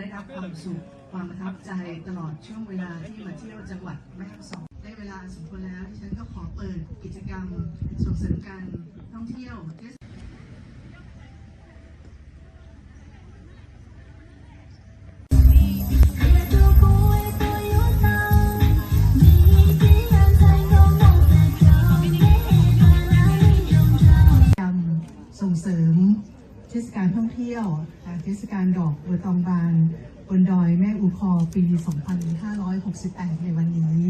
ได้รับความสุขความประทับใจตลอดช่วงเวลาที่มาเที่ยวจังหวัดแม่ฮ่องสอนได้เวลาสมควรแล้วที่ฉันก็ขอเปิดกิจกรรมส่งเสริมการท่องเที่ยว เทศกาลท่องเที่ยวเทศกาลดอกบัวตองบานบนดอยแม่อูคอปี 2568 ในวันนี้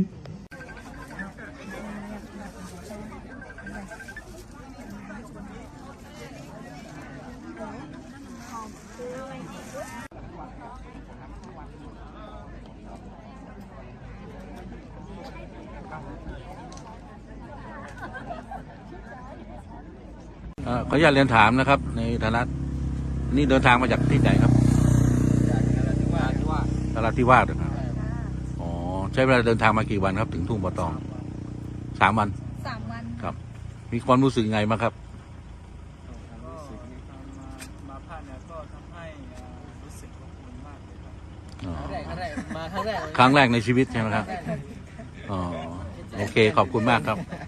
ขออนุญาตเรียนถามนะครับ ในฐานะนี่เดินทางมาจากที่ไหนครับจากนราธิวาสที่ว่านราธิวาสนะครับอ๋อใช้เวลาเดินทางมากี่วันครับ ถึงทุ่งปะตองสามวันสามวันครับ มีความรู้สึกยังไงบ้างครับความรู้สึกในการมามาพลาดเนี่ยก็ทำให้อ่ารู้สึกอบอุ่นมากเลยครับอ๋อครั้งแรกครั้งแรกมาครั้งแรกเลยครั้งแรกในชีวิตใช่ไหมครับงแกเลยอ๋อโอเคขอบคุณมากครับค